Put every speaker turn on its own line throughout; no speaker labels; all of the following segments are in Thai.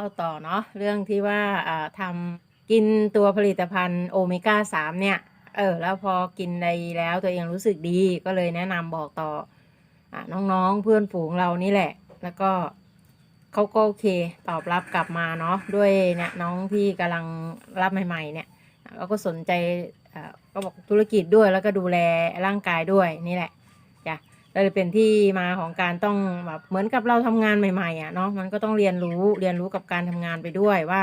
เอาต่อเนาะเรื่องที่ว่าอ่าทำกินตัวผลิตภัณฑ์โอเมก้าสามเนี่ยเออแล้วพอกินในแล้วตัวเองรู้สึกดีก็เลยแนะนำบอกต่ออน้องๆเพื่อนฝูงเรานี่แหละ แล้วก็เขาก็โอเคตอบรับกลับมาเนาะด้วยเนี่ยน้องที่กำลังรับใหม่ๆเนี่ยเขาก็สนใจก็บอกธุรกิจด้วยแล้วก็ดูแลร่างกายด้วยนี่แหละ จ้ะเลยเป็นที่มาของการต้องแบบเหมือนกับเราทำงานใหม่ๆอะเนาะมันก็ต้องเรียนรู้เรียนรู้กับการทำงานไปด้วยว่า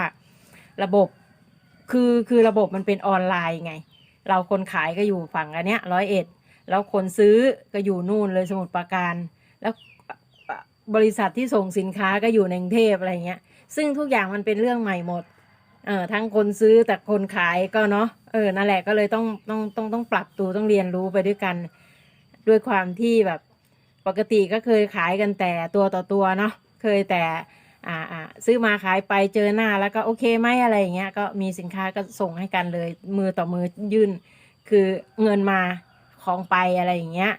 ระบบคือคือระบบมันเป็นออนไลน์ไง เราคนขายก็อยู่ฝั่งอันเนี้ยร้อยเอ็ดแล้วคนซื้อก็อยู่นู่นเลยสมุทรปราการ แล้วบริษัทที่ส่งสินค้าก็อยู่ในกรุงเทพอะไรเงี้ย ซึ่งทุกอย่างมันเป็นเรื่องใหม่หมดเออทั้งคนซื้อแต่คนขายก็เนาะเออนั่นแหละก็เลยต้องต้องต้องต้องปรับตัวต้องเรียนรู้ไปด้วยกัน ด้วยความที่แบบปกติก็เคยขายกันแต่ตัวต่อตัวเนาะเคยแต่อ่าอ่าซื้อมาขายไปเจอหน้าแล้วก็โอเคไหมอะไรอย่างเงี้ยก็มีสินค้าก็ส่งให้กันเลย มือต่อมือยื่น คือเงินมาของไปอะไรอย่างเงี้ย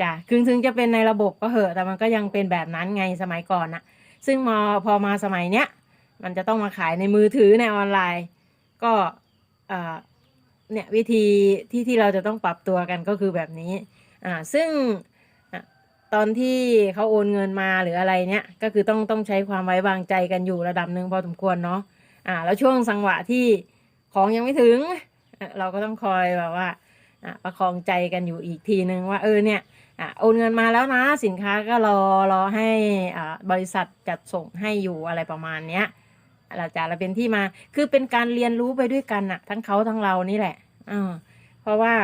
จ้ะถึงถึงจะเป็นในระบบก็เหอะแต่มันก็ยังเป็นแบบนั้นไงสมัยก่อนอะซึ่งมอพอมาสมัยเนี้ยมันจะต้องมาขายในมือถือในออนไลน์ ก็เอ่อเนี่ยวิธีที่ที่เราจะต้องปรับตัวกันก็คือแบบนี้ อ่าซึ่งตอนที่เขาโอนเงินมาหรืออะไรเนี้ยก็คือต้องต้องใช้ความไว้วางใจกันอยู่ระดับหนึ่งพอสมควรเนาะอ่าแล้วช่วงสังหวะที่ของยังไม่ถึง เราก็ต้องคอยแบบว่าอะประคองใจกันอยู่อีกทีนึงว่าเออเนี่ยอะโอนเงินมาแล้วนะสินค้าก็รอรอให้อ่าบริษัทจัดส่งให้อยู่อะไรประมาณเนี้ยเราจะเราเป็นที่มาคือเป็นการเรียนรู้ไปด้วยกันอะทั้งเขาทั้งเรานี่แหละอ่าเพราะว่า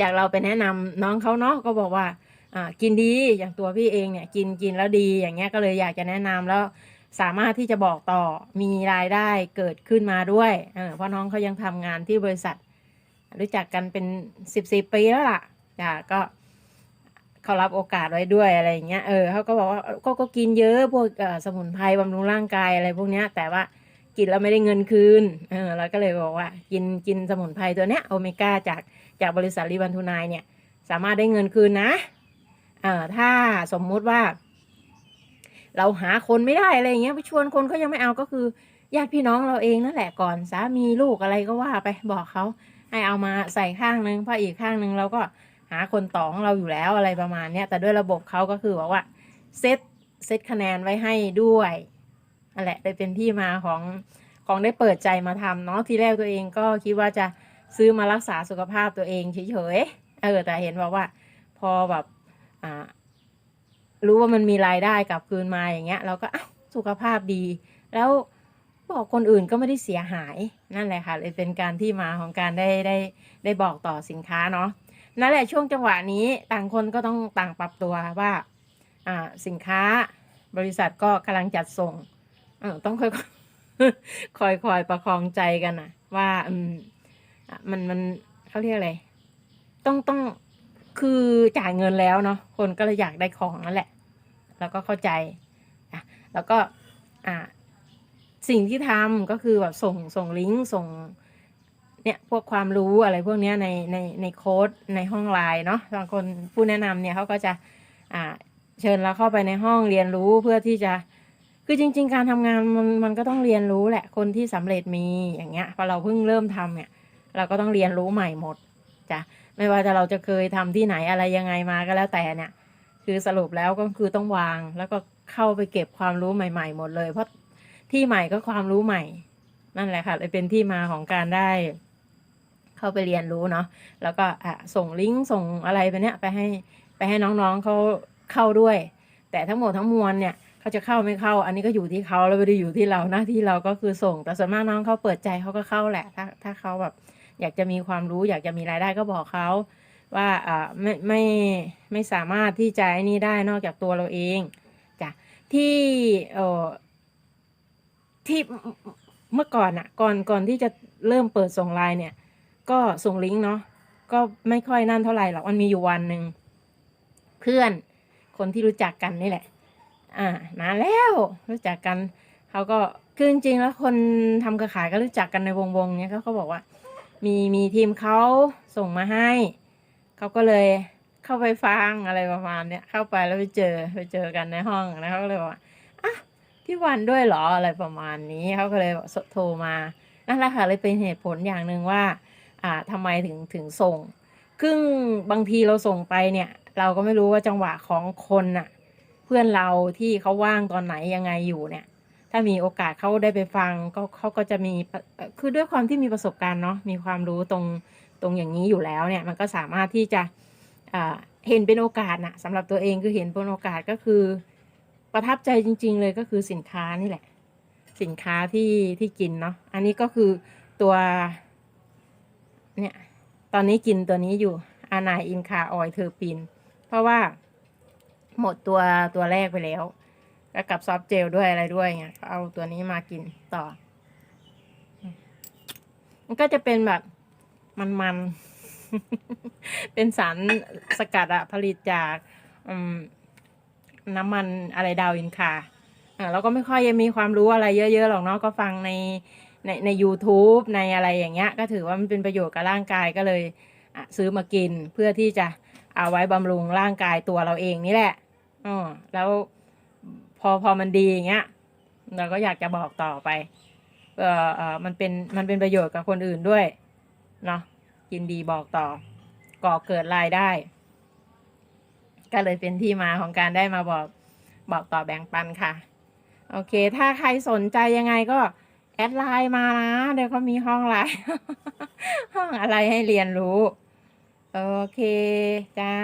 จากเราไปแนะนำน้องเขาเนาะก็บอกว่าอ่ากินดีอย่างตัวพี่เองเนี่ยกินกินแล้วดีอย่างเงี้ยก็เลยอยากจะแนะนำแล้วสามารถที่จะบอกต่อมีรายได้เกิดขึ้นมาด้วยเออเพราะน้องเขายังทำงานที่บริษัท รู้จักกันเป็นสิบสิบปีแล้วล่ะจ้ะก็เขารับโอกาสไว้ด้วยอะไรอย่างเงี้ยเออเขาก็บอกว่าก็ก็กินเยอะพวกสมุนไพรบำรุงร่างกายอะไรพวกเนี้ย แต่ว่ากินแล้วไม่ได้เงินคืนเออเราก็เลยบอกว่า กินกินสมุนไพรตัวเนี้ยโอเมก้าจาก จากบริษัทรีวันทูนายเนี่ยสามารถได้เงินคืนนะเอ่อถ้าสมมุติว่า เราหาคนไม่ได้อะไรเงี้ยไปชวนคนเขายังไม่เอาก็คือญาติพี่น้องเราเองนั่นแหละก่อนสามีลูกอะไรก็ว่าไปบอกเขาให้เอามาใส่ข้างนึงเพราะอีกข้างนึงเราก็หาคนต่อของเราอยู่แล้วอะไรประมาณเนี้ยแต่ด้วยระบบเขาก็คือบอกว่าเซตเซตคะแนนไว้ให้ด้วยนั่นแหละเลยเป็นที่มาของของได้เปิดใจมาทำเนาะทีแรกตัวเองก็คิดว่าจะ ซื้อมารักษาสุขภาพตัวเองเฉยๆเออแต่เห็นบอกว่า พอแบบอ่ารู้ว่ามันมีรายได้กลับคืนมาอย่างเงี้ย เราก็อ้าสุขภาพดี แล้วบอกคนอื่นก็ไม่ได้เสียหายนั่นแหละค่ะเลยเป็นการที่มาของการได้ได้ได้บอกต่อสินค้าเนาะนั่นแหละช่วงจังหวะนี้ต่างคนก็ต้องต่างปรับตัวว่าอ่าสินค้าบริษัทก็กำลังจัดส่งเออต้องค่อยคอยคอยประคองใจกันนะว่าอืม มันมันเขาเรียกอะไร ต้องต้องคือจ่ายเงินแล้วเนาะคนก็เลยอยากได้ของนั่นแหละ แล้วก็เข้าใจอะแล้วก็อ่าสิ่งที่ทำก็คือแบบส่งส่งลิงก์ส่งเนี่ยพวกความรู้อะไรพวกเนี้ยในในในโค้ดในห้องไลน์เนาะบางคนผู้แนะนำเนี่ยเขาก็จะอ่าเชิญเราเข้าไปในห้องเรียนรู้เพื่อที่จะคือจริง ๆ การทำงานมันมันก็ต้องเรียนรู้แหละคนที่สำเร็จมีอย่างเงี้ยพอเราเพิ่งเริ่มทำเนี่ย เราก็ต้องเรียนรู้ใหม่หมดจ้ะไม่ว่าจะเราจะเคยทำที่ไหนอะไรยังไงมาก็แล้วแต่เนี่ย คือสรุปแล้วก็คือต้องวาง แล้วก็เข้าไปเก็บความรู้ใหม่ ๆ หมดเลย เพราะที่ใหม่ก็ความรู้ใหม่ นั่นแหละค่ะเลยเป็นที่มาของการได้ เข้าไปเรียนรู้เนาะแล้วก็อะส่งลิงก์ส่งอะไรไปเนี้ยไปให้ไปให้น้องๆเขาเข้าด้วย แต่ทั้งหมดทั้งมวลเนี่ยเขาจะเข้าไม่เข้า อันนี้ก็อยู่ที่เขาแล้วไม่ได้อยู่ที่เราหน้าที่เราก็คือส่ง แต่ส่วนมากน้องเขาเปิดใจเขาก็เข้าแหละ ถ้าถ้าเขาแบบ อยากจะมีความรู้ อยากจะมีรายได้ก็บอกเขาว่าอ่าไม่ไม่ไม่สามารถที่จะไอ้นี่ได้นอกจากตัวเราเองจ้ะที่เออที่เมื่อก่อนอะก่อนก่อนที่จะเริ่มเปิดส่งไลน์เนี่ย ก็ส่งลิงก์เนาะก็ไม่ค่อยนั่นเท่าไหร่หรอกมันมีอยู่วันหนึ่งเพื่อนคนที่รู้จักกันนี่แหละ อ่านานแล้วรู้จักกันเขาก็คือจริงๆแล้วคนทำกระขายก็รู้จักกันในวงวงๆเนี้ยเขาก็บอกว่า มีมีทีมเขาส่งมาให้ เขาก็เลยเข้าไปฟังอะไรประมาณเนี้ยเข้าไปแล้วไปเจอไปเจอกันในห้องแล้วเขาก็เลยบอกว่าอะพี่วันด้วยเหรออะไรประมาณนี้เขาก็เลยโทรมานั่นแหละค่ะเลยเป็นเหตุผลอย่างหนึ่งว่า อ่าทำไมถึงถึงส่งซึ่งบางทีเราส่งไปเนี่ย เราก็ไม่รู้ว่าจังหวะของคนน่ะ เพื่อนเราที่เขาว่างตอนไหนยังไงอยู่เนี่ย ถ้ามีโอกาสเขาได้ไปฟังก็เขาก็จะมีคือด้วยความที่มีประสบการณ์เนาะมีความรู้ตรงตรงอย่างนี้อยู่แล้วเนี่ยมันก็สามารถที่จะเห็นเป็นโอกาสนะสำหรับตัวเองคือเห็นเป็นโอกาสก็คือ ประทับใจจริง ๆ เลยก็คือสินค้านี่แหละ สินค้าที่ที่กินเนาะอันนี้ก็คือตัวเนี่ยตอนนี้กินตัวนี้อยู่อานาอินคาออยเทอร์ปิน เพราะว่าหมดตัวตัวแรกไปแล้ว แล้วกับซอฟต์เจลด้วยอะไรด้วยไงก็เอาตัวนี้มากินต่อ มันก็จะเป็นแบบมันๆ เป็นสารสกัดอะผลิตจากน้ำมันอะไรดาวอินคาอ่าเราก็ไม่ค่อยยังมีความรู้อะไรเยอะ ๆ หรอกเนาะก็ฟังในในใน u t u b e ในอะไรอย่างเงี้ย ก็ถือว่ามันเป็นประโยชน์กับร่างกายก็เลยซื้อมากินเพื่อที่จะเอาไว้บำรุงร่างกายตัวเราเองนี่แหละอ๋อแล้ว อพอมันดีอย่างเงี้ยเราก็อยากจะบอกต่อไปเออเออมันเป็นมันเป็นประโยชน์กับคนอื่นด้วยเนาะกินดีบอกต่อ ก่อเกิดรายได้ ก็เลยเป็นที่มาของการได้มาบอกบอกต่อแบ่งปันค่ะ โอเค ถ้าใครสนใจยังไงก็แอดไลน์มานะเดี๋ยวเขามีห้องไลน์ห้องอะไรให้เรียนรู้ โอเค จ้า